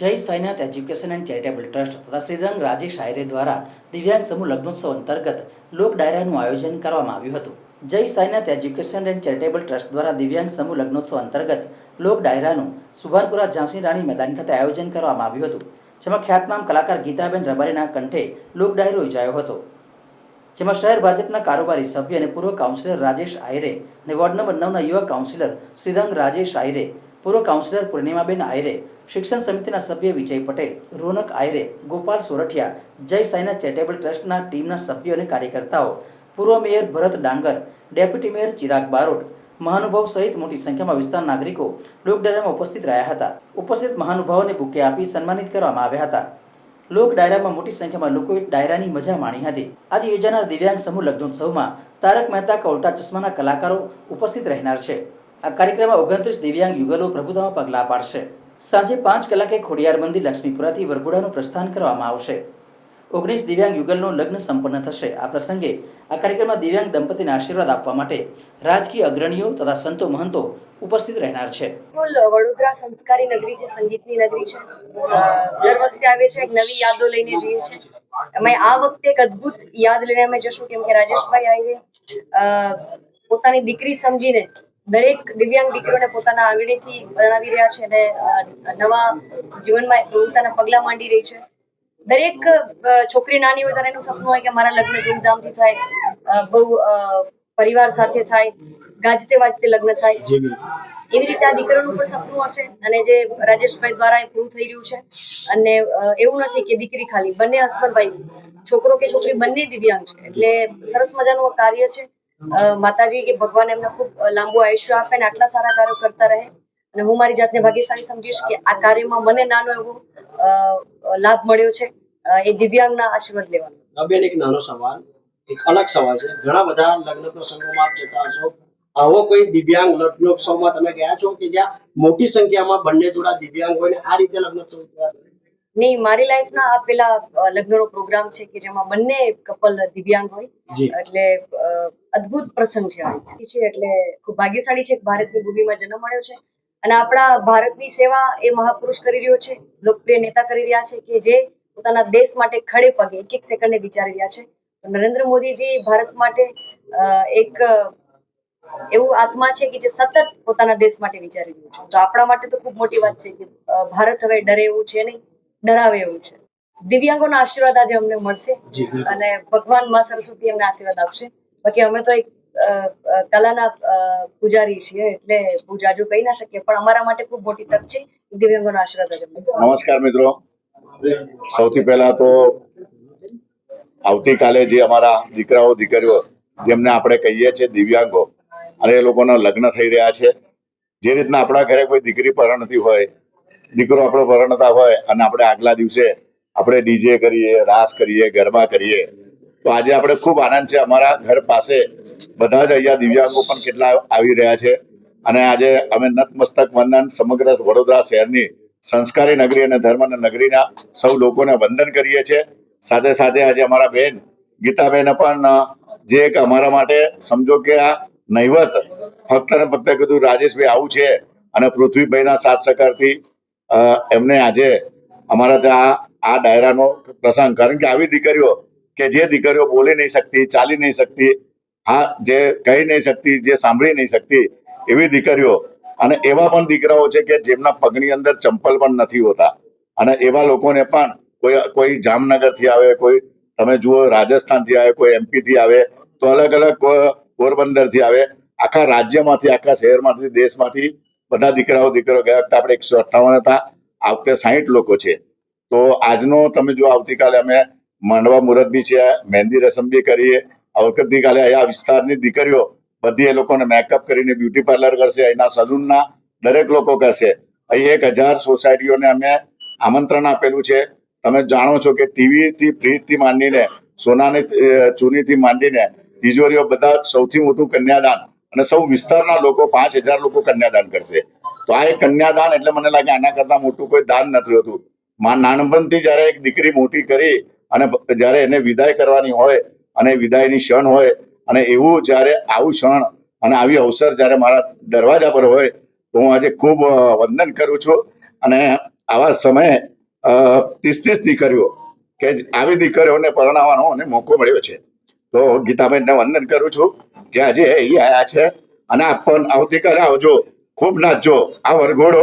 Jai Sainath education and charitable trust તથા શ્રીરંગ રાજેશ આયરે દ્વારા દિવ્યાંગ સમૂહ લગ્નોત્સવ અંતર્ગત લોક ડાયરાનું આયોજન કરવામાં આવ્યું હતું. Jai Sainath education and charitable trust દ્વારા દિવ્યાંગ સમૂહ લગ્નોત્સવ અંતર્ગત લોક ડાયરાનું સુભાનપુરા ઝાંસી રાણી મેદાન ખાતે આયોજન કરવામાં આવ્યું હતું, જેમાં ખ્યાતનામ કલાકાર ગીતાબેન રબારીના કંઠે લોક ડાયરો યોજાયો હતો. જેમાં શહેર ભાજપના કારોબારી સભ્ય અને પૂર્વ કાઉન્સિલર રાજેશ આયરે અને વોર્ડ નંબર નવના યુવા કાઉન્સિલર શ્રીરંગ રાજેશ આયરે પૂર્વ કાઉન્સિલર પૂર્ણિમાબેન આયરે શિક્ષણ સમિતિના સભ્ય વિજય પટેલ, રોનક આયરે, ગોપાલ સોરઠિયા, જય સાઈનાથ ચેરિટેબલ ટ્રસ્ટના ટીમના સભ્યો અને કાર્યકર્તાઓ, પૂર્વ mayor Bharat Dangar, deputy mayor Chirag Barot, મહાનુભાવ સહિત મોટી સંખ્યામાં વિસ્તાર નાગરિકો લોકડાયરામાં ઉપસ્થિત રહ્યા હતા. ઉપસ્થિત મહાનુભાવોને બુકે આપી સન્માનિત કરવામાં આવ્યા હતા. લોક ડાયરામાં મોટી સંખ્યામાં લોકોએ ડાયરાની મજા માણી હતી. આજે યોજાનાર દિવ્યાંગ સમૂહ લગ્નોત્સવમાં તારક મહેતા કા ઉલ્ટા ચશ્માના કલાકારો ઉપસ્થિત રહેનાર છે. આ કાર્યક્રમમાં ઓગણત્રીસ દિવ્યાંગ યુગલો પ્રભુતામાં પગલાં પાડશે. સાંજે પાંચ કલાકે ખોડિયાર લક્ષ્મીપુરાથી વરઘોડાનું પ્રસ્થાન કરવામાં આવશે. ઓગણીસ દિવ્યાંગ યુગલનું લગ્ન સંપન્ન થશે. આ પ્રસંગે આ કાર્યક્રમમાં દિવ્યાંગ દંપતીને આશીર્વાદ આપવા માટે રાજકીય અગ્રણીઓ તથા સંતો મહંતો ઉપસ્થિત રહેનાર છે. વડોદરા સંસ્કારી નગરી છે સંગીતની નગરી છે. દર વખતે આવે છે એક નવી યાદો લઈને જઈએ છે. અમે આ વખતે એક અદ્ભુત યાદ લઈને અમે જશું કેમ કે રાજેશભાઈ આવીને અ, પોતાની દીકરી સમજીને દરેક દિવ્યાંગ દીકરોને પોતાના આંગળીથી પરણાવી રહ્યા છે અને નવા જીવનમાં પ્રવૃત્તિના પગલા માંડી રહી છે. દરેક છોકરી નાની હોય ત્યારે એનું સપનું હોય કે મારા લગ્ન ધૂમધામથી થાય બહુ પરિવાર સાથે થાય ગાજતે વાજતે લગ્ન થાય. એવી રીતે આ દીકરાનું પણ સપનું હશે અને જે રાજેશભાઈ દ્વારા એ પૂરું થઈ રહ્યું છે. અને એવું નથી કે દીકરી ખાલી બંને હસબન્ડ ભાઈ છોકરો કે છોકરી બંને દિવ્યાંગ છે. એટલે સરસ મજાનું કાર્ય છે. માતાજી કે ભગવાન એમને ખૂબ લાંબુ આયુષ્ય આપે અને આટલા સારા કાર્યો કરતા રહે. અને હું મારી જાતને ભાગ્યશાળી સમજીશ કે આ કાર્યમાં મને નાનો એવો લાભ મળ્યો છે. એ દિવ્યાંગના આશીર્વાદ લેવાનો. બેન, એક નાનો સવાલ, એક અલગ સવાલ છે. ઘણા બધા લગ્ન પ્રસંગોમાં આપ જતા હશો. આવો કોઈ દિવ્યાંગ લગ્નોત્સવમાં તમે ગયા છો કે જ્યાં મોટી સંખ્યામાં બંને જોડા દિવ્યાંગ હોય ને આ રીતે લગ્નોત્સવ? નહીં મારી લાઈફના આ પેલા લગ્નનો પ્રોગ્રામ છે કે જેમાં બંને કપલ દિવ્યાંગ હોય. એટલે અદ્ભુત પ્રસંગ છે છે એટલે ખૂબ ભાગ્યશાળી છે કે ભારતની ભૂમિમાં જન્મ મળ્યો છે. અને આપણા ભારતની સેવા એ મહાપુરુષ કરી રહ્યો છે લોકપ્રિય નેતા કરી રહ્યા છે કે જે પોતાના દેશ માટે ખડે પગે એક એક સેકન્ડને વિચારી રહ્યા છે. નરેન્દ્ર મોદીજી ભારત માટે એક એવું આત્મા છે કે જે સતત પોતાના દેશ માટે વિચારી રહ્યું છે. તો આપણા માટે તો ખૂબ મોટી વાત છે કે ભારત હવે ડરે એવું છે નહીં. ડરાવે એવું છે. દિવ્યાંગોના આશીર્વાદ આજે અમને મળશે અને ભગવાનમાં સરસ્વતી અમને આશીર્વાદ આપશે. બાકી અમે તો એક કલાના પૂજારી છીએ એટલે બહુ જાજુ કહી ના શકીએ પણ અમારા માટે ખૂબ મોટી તક છે દિવ્યાંગોનો આશીર્વાદ આજે નમસ્કાર મિત્રો. સૌથી પહેલા તો આવતીકાલે જે અમારા દીકરાઓ દીકરીઓ જેમને આપણે કહીએ છીએ દિવ્યાંગો અને એ લોકોના લગ્ન થઈ રહ્યા છે જે રીતના આપણા ઘરે કોઈ દીકરી પરણતી હોય દીકરો આપણો પરણતા હોય અને આપણે આગલા દિવસે આપણે ડીજે કરીએ, રાસ કરીએ, ગરબા કરીએ, તો આજે આપણે ખૂબ આનંદ છે. અમારા ઘર પાસે બધા જ અહીંયા દિવ્યાંગો પણ કેટલા આવી રહ્યા છે. અને આજે અમે નતમસ્તક વંદન સમગ્ર વડોદરા શહેરની સંસ્કારી નગરી અને ધર્મના નગરીના સૌ લોકોને વંદન કરીએ છીએ. સાથે સાથે આજે અમારા બેન ગીતાબેન પણ જે એક અમારા માટે સમજો કે આ નહીવત ફક્ત ને ફક્ત કીધું રાજેશભાઈ આવું છે અને પૃથ્વીભાઈના સાથ સહકારથી એમને આજે અમારા ત્યાં આ ડાયરાનો પ્રસંગ કારણ કે આવી દીકરીઓ કે જે દીકરીઓ બોલી નહીં શકતી, ચાલી નહીં શકતી, હા, જે કહી નહીં શકતી, જે સાંભળી નહીં શકતી, એવી દીકરીઓ અને એવા પણ દીકરાઓ છે કે જેમના પગની અંદર ચંપલ પણ નથી હોતા. અને એવા લોકોને પણ કોઈ કોઈ જામનગરથી આવે, કોઈ તમે જુઓ રાજસ્થાનથી આવે, કોઈ એમપી થી આવે, તો અલગ અલગ પોરબંદરથી આવે. આખા રાજ્યમાંથી, આખા શહેરમાંથી, દેશમાંથી બધા દીકરાઓ દીકરો ગયા વખતે આપણે એકસો અઠ્ઠાવન હતા. આ વખતે સાહીઠ લોકો છે. તો આજનો તમે જો આવતીકાલે અમે માંડવા મુહૂર્ત બી છે, મહેંદી રસમ બી કરીએ. આ વખતની કાલે અહીંયા વિસ્તારની દીકરીઓ બધી એ લોકોને મેકઅપ કરીને બ્યુટી પાર્લર કરશે, અહીંના સલૂનના દરેક લોકો કરશે. અહીં એક હજાર સોસાયટીઓને અમે આમંત્રણ આપેલું છે. તમે જાણો છો કે ટીવી થી ફ્રીજથી માંડીને, સોનાની ચૂનીથી માંડીને, તિજોરીઓ બધા સૌથી મોટું કન્યાદાન અને સૌ વિસ્તારના લોકો પાંચ હજાર લોકો કન્યાદાન કરશે. તો આ એક કન્યાદાન એટલે મને લાગે આના કરતા મોટું કોઈ દાન નથી હોતું. માં નાનપણથી જ્યારે એક દીકરી મોટી કરી અને જ્યારે એને વિદાય કરવાની હોય અને વિદાયની ક્ષણ હોય અને એવું જ્યારે આવું ક્ષણ અને આવી અવસર જ્યારે મારા દરવાજા પર હોય, તો હું આજે ખૂબ વંદન કરું છું. અને આવા સમયે ત્રીસ ત્રીસ દીકરીઓ કે આવી દીકરીઓને પરણાવવાનો મને મોકો મળ્યો છે. તો ગીતાબેનને વંદન કરું છું. કે આજે આયા છે. અને આપ પણ આવતીકાલે આવજો. ખૂબ નાચજો. આ વરઘોડો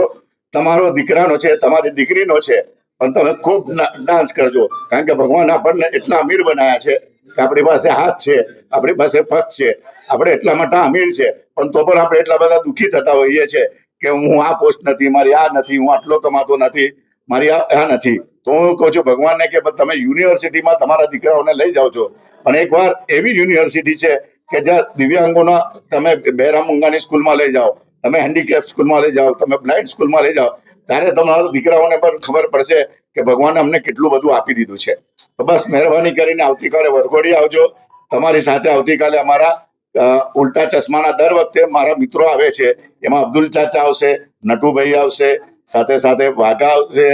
તમારો દીકરાનો છે, તમારી દીકરીનો છે. પણ તમે ખૂબ ડાન્સ કરજો. કારણ કે ભગવાન આપણને એટલા અમીર બનાવ્યા છે કે આપણી પાસે હાથ છે, આપણી પાસે પગ છે. આપણે એટલા માટે અમીર છે. પણ તો પણ આપણે એટલા બધા દુઃખી થતા હોઈએ છે કે હું આ પોસ્ટ નથી, મારી આ નથી, હું આટલો કમાતો નથી, મારી આ નથી. તો હું કહું છું ભગવાનને કે તમે યુનિવર્સિટીમાં તમારા દીકરાઓને લઈ જાઓ છો. પણ એકવાર એવી યુનિવર્સિટી છે કે જ્યાં દિવ્યાંગોના તમે બહેરામ મુંગાની સ્કૂલમાં લઈ જાઓ, તમે હેન્ડીકેપ સ્કૂલમાં લઈ જાઓ, તમે બ્લાઇન્ડ સ્કૂલમાં લઈ જાઓ, ત્યારે તમારા દીકરાઓને પણ ખબર પડશે કે ભગવાને અમને કેટલું બધું આપી દીધું છે. તો બસ મહેરબાની કરીને આવતીકાલે વરઘોડી આવજો. તમારી સાથે આવતીકાલે અમારા ઉલ્ટા ચશ્માના દર વખતે મારા મિત્રો આવે છે. એમાં અબ્દુલ ચાચા આવશે, નટુભાઈ આવશે, સાથે સાથે વાઘા આવશે,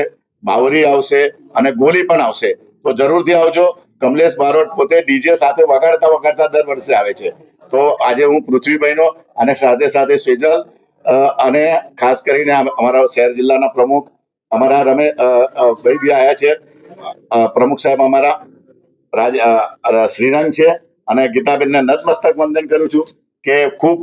બાવરી આવશે અને ગોલી પણ આવશે. તો જરૂરથી આવજો. કમલેશ બારોટ પોતે ડીજે સાથે વગાડતા વગાડતા દર વર્ષે આવે છે. તો આજે હું પૃથ્વીભાઈનો અને સાથે સાથે સેજલ અને ખાસ કરીને અમારા શહેર જિલ્લાના પ્રમુખ અમારા રમે ભાઈ બી આવ્યા છે. પ્રમુખ સાહેબ અમારા રાજ શ્રીરંગ છે અને ગીતાબેનને નતમસ્તક વંદન કરું છું કે ખૂબ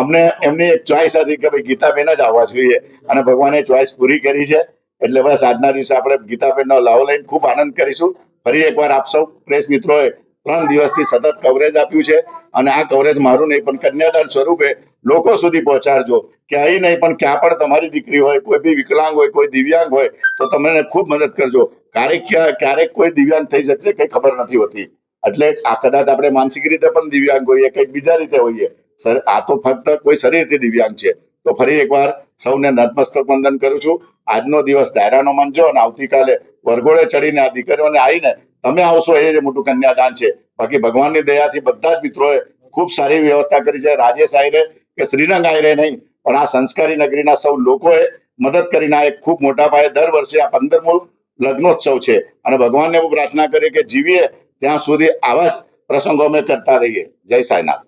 અમને એમની એક ચોઈસ હતી કે ભાઈ ગીતાબેન જ આવવા જોઈએ અને ભગવાને ચોઈસ પૂરી કરી છે. એટલે બસ આજના દિવસે આપણે ગીતાબેનનો લાવો લઈને ખૂબ આનંદ કરીશું. ફરી એકવાર આપ સૌ પ્રેસ મિત્રોએ ત્રણ દિવસથી સતત કવરેજ આપ્યું છે અને આ કવરેજ મારું નહીં, પણ કન્યાદાન સ્વરૂપે લોકો સુધી પહોંચાડજો. કે અહીં નહીં, પણ ક્યાં પણ તમારી દીકરી હોય, કોઈ બી વિકલાંગ હોય, કોઈ દિવ્યાંગ હોય, તો તમને ખૂબ મદદ કરજો. ક્યારેક ક્યાં- ક્યારેક કોઈ દિવ્યાંગ થઈ શકશે, કઈ ખબર નથી હોતી. એટલે આ કદાચ આપણે માનસિક રીતે પણ દિવ્યાંગ હોઈએ, કંઈક બીજા રીતે હોઈએ. સર, આ તો ફક્ત કોઈ શરીરથી દિવ્યાંગ છે. તો ફરી એકવાર સૌને નતમસ્તક વંદન કરું છું. આજનો દિવસ દાયરાનો માનજો અને આવતીકાલે વરઘોડે ચડીને આ દીકરીઓને આવીને તમે આવશો એ જ મોટું કન્યાદાન છે. બાકી ભગવાનની દયાથી બધા જ મિત્રોએ ખૂબ સારી વ્યવસ્થા કરી છે. રાજેશ આયરે કે શ્રીરંગ આયરે નહીં, પણ આ સંસ્કારી નગરીના સૌ લોકોએ મદદ કરીને આ એક ખૂબ મોટા પાયે દર વર્ષે આ પંદરમું લગ્નોત્સવ છે. અને ભગવાનને હું પ્રાર્થના કરી કે જીવીએ ત્યાં સુધી આવા જ પ્રસંગો અમે કરતા રહીએ. જય સાંઈનાથ.